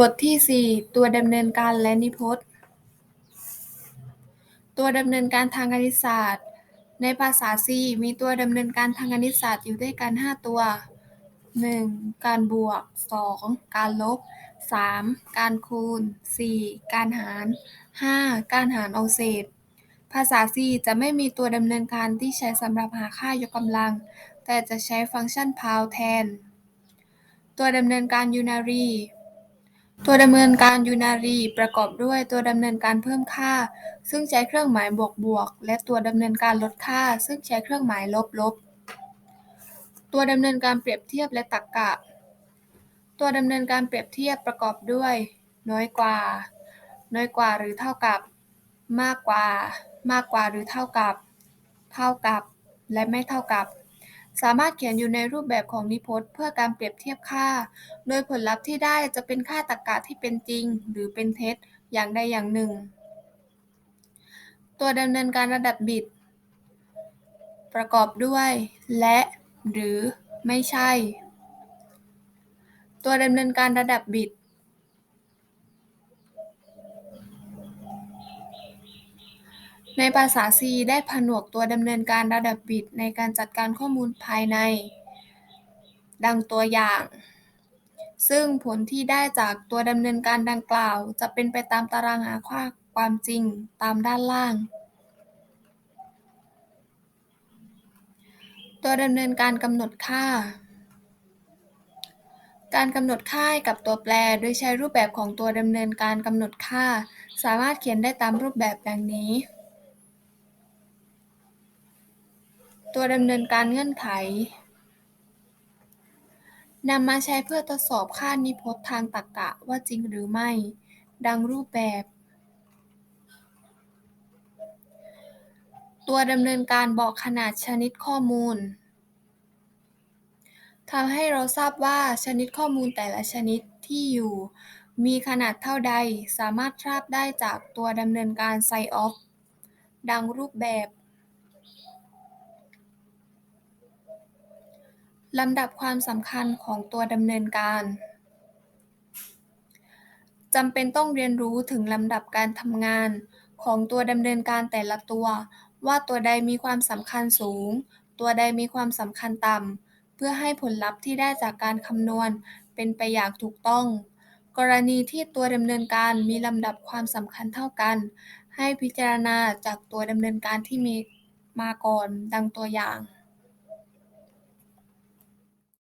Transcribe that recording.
บทที่ 4 ตัวดำเนินการและนิพจน์ ตัวดำเนินการทางคณิตศาสตร์ ในภาษา C มีตัวดำเนินการทางคณิตศาสตร์อยู่ด้วยกัน 5 ตัว 1. การบวก 2. การลบ 3. การคูณ 4. การหาร 5. การหารเอาเศษ ภาษา C จะไม่มีตัวดำเนินการที่ใช้สำหรับหาค่ายกกำลัง แต่จะใช้ฟังก์ชันพาวแทน ตัวดำเนินการยูนารี ตัวดำเนินการยูนารีประกอบด้วยตัวดำเนินการเพิ่มค่า ซึ่งใช้เครื่องหมายบวกบวกและตัวดำเนินการลดค่า ซึ่งใช้เครื่องหมายลบลบตัวดำเนินการเปรียบเทียบและตรรกะ ตัวดำเนินการเปรียบเทียบประกอบด้วย น้อยกว่า น้อยกว่าหรือเท่ากับ มากกว่า มากกว่าหรือเท่ากับ เท่ากับ และไม่เท่ากับ สามารถเขียนอยู่ในรูปแบบของนิพจน์เพื่อการเปรียบเทียบค่า โดยผลลัพธ์ที่ได้จะเป็นค่าตรรกะที่เป็นจริง หรือเป็นเท็จ อย่างใดอย่างหนึ่ง ตัวดำเนินการระดับบิต ประกอบด้วย และ หรือ ไม่ใช่ ตัวดำเนินการระดับบิต ในภาษา C ได้ผนวกตัวดำเนินการระดับบิตในการจัดการข้อมูลภายใน ดังตัวอย่าง ซึ่งผลที่ได้จากตัวดำเนินการดังกล่าว จะเป็นไปตามตารางหาค่าความจริงตามด้านล่าง ตัวดำเนินการกำหนดค่า การกำหนดค่ากับตัวแปรโดยใช้รูปแบบของตัวดำเนินการกำหนดค่า สามารถเขียนได้ตามรูปแบบดังนี้ ตัวดำเนินการเงื่อนไขนำมาใช้เพื่อทดสอบค่านิพจน์ทางตรรกะว่าจริงหรือไม่ ดังรูปแบบ ตัวดำเนินการบอกขนาดชนิดข้อมูลทำให้เราทราบว่าชนิดข้อมูลแต่ละชนิดที่อยู่ มีขนาดเท่าใดสามารถทราบได้จากตัวดำเนินการ Sign-off ดังรูปแบบ ลำดับความสำคัญของตัวดำเนินการจำเป็นต้องเรียนรู้ถึงลำดับการทำงานของตัวดำเนินการแต่ละตัว ว่าตัวใดมีความสำคัญสูง ตัวใดมีความสำคัญต่ำ เพื่อให้ผลลัพธ์ที่ได้จากการคำนวณเป็นไปอย่างถูกต้อง กรณีที่ตัวดำเนินการมีลำดับความสำคัญเท่ากัน ให้พิจารณาจากตัวดำเนินการที่มีมาก่อนดังตัวอย่าง